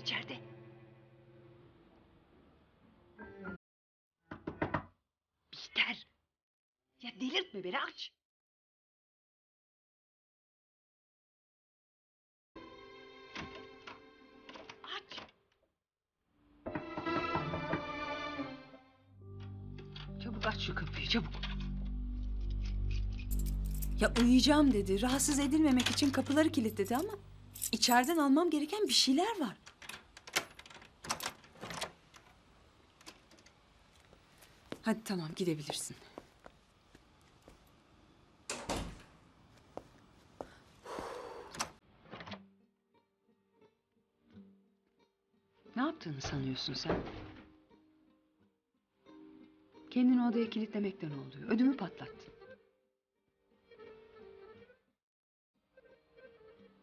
içeride. Bihter. Ya delirtme beni aç. Aç. Çabuk aç şu kapıyı çabuk. Ya uyuyacağım dedi. Rahatsız edilmemek için kapıları kilitledi ama içeriden almam gereken bir şeyler var. Hadi tamam gidebilirsin. Ne yaptığını sanıyorsun sen? Kendini odaya kilitlemekten oluyor. Ödümü patlattın.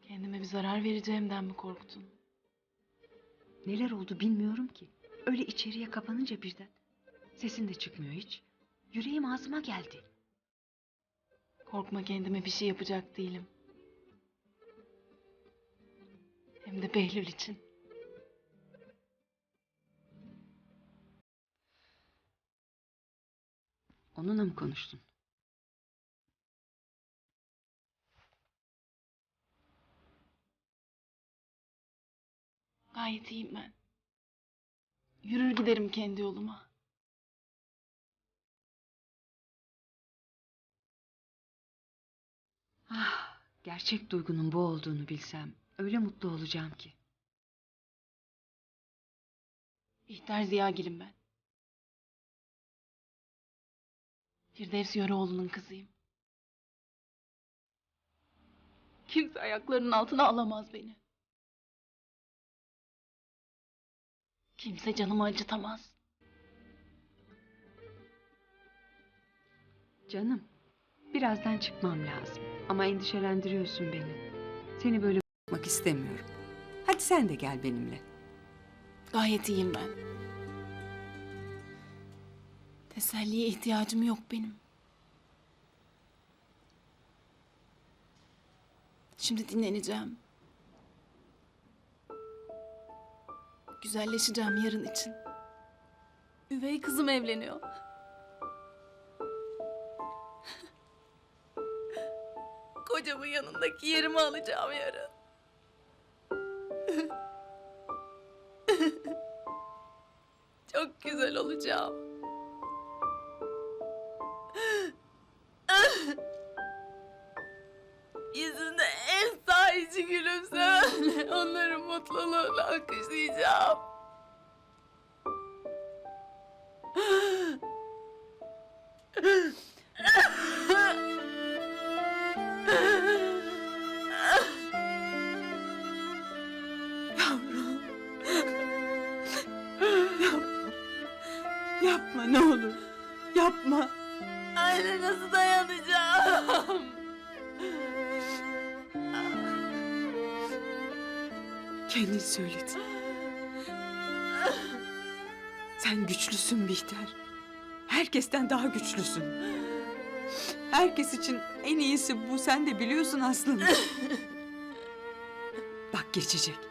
Kendime bir zarar vereceğimden mi korktun? Neler oldu bilmiyorum ki. Öyle içeriye kapanınca birden. Sesin de çıkmıyor hiç. Yüreğim ağzıma geldi. Korkma kendime bir şey yapacak değilim. Hem de Behlül için. Onunla mı konuştun? Gayet iyiyim ben. Yürür giderim kendi yoluma. Ah, gerçek duygunun bu olduğunu bilsem öyle mutlu olacağım ki. Bihter Ziyagil'im ben. Firdevs Yöreoğlu'nun kızıyım. Kimse ayaklarının altına alamaz beni. Kimse canımı acıtamaz. Canım, birazdan çıkmam lazım. Ama endişelendiriyorsun beni. Seni böyle Bakmak istemiyorum. Hadi sen de gel benimle. Gayet iyiyim ben. Teselliye ihtiyacım yok benim. Şimdi dinleneceğim. Güzelleşeceğim yarın için. Üvey kızım evleniyor. Kocamın yanındaki yerimi alacağım yarın. Çok güzel olacağım. Yüzünde en sahici gülümsemenle onların mutluluğunu alkışlayacağım. Yavrum. Yavrum. Yapma ne olur. Yapma. Anne nasıl dayanacağım? Kendin söyledin. Sen güçlüsün Bihter. Herkesten daha güçlüsün. Herkes için en iyisi bu sen de biliyorsun aslında. Bak geçecek.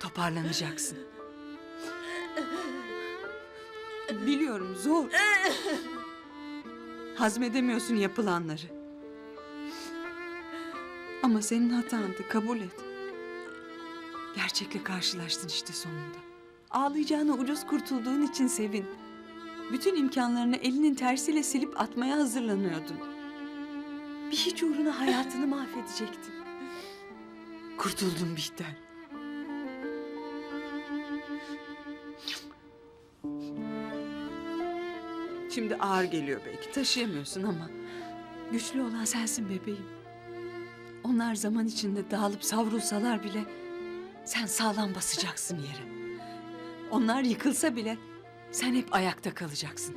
Toparlanacaksın. Biliyorum zor. Hazmedemiyorsun yapılanları. Ama senin hatandı kabul et. Gerçekle karşılaştın işte sonunda. Ağlayacağına ucuz kurtulduğun için sevin. Bütün imkanlarını elinin tersiyle silip atmaya hazırlanıyordun. Bir hiç uğruna hayatını mahvedecektin. Kurtuldun Bihter. Şimdi ağır geliyor belki. Taşıyamıyorsun ama güçlü olan sensin bebeğim. Onlar zaman içinde dağılıp savrulsalar bile sen sağlam basacaksın yere. Onlar yıkılsa bile sen hep ayakta kalacaksın.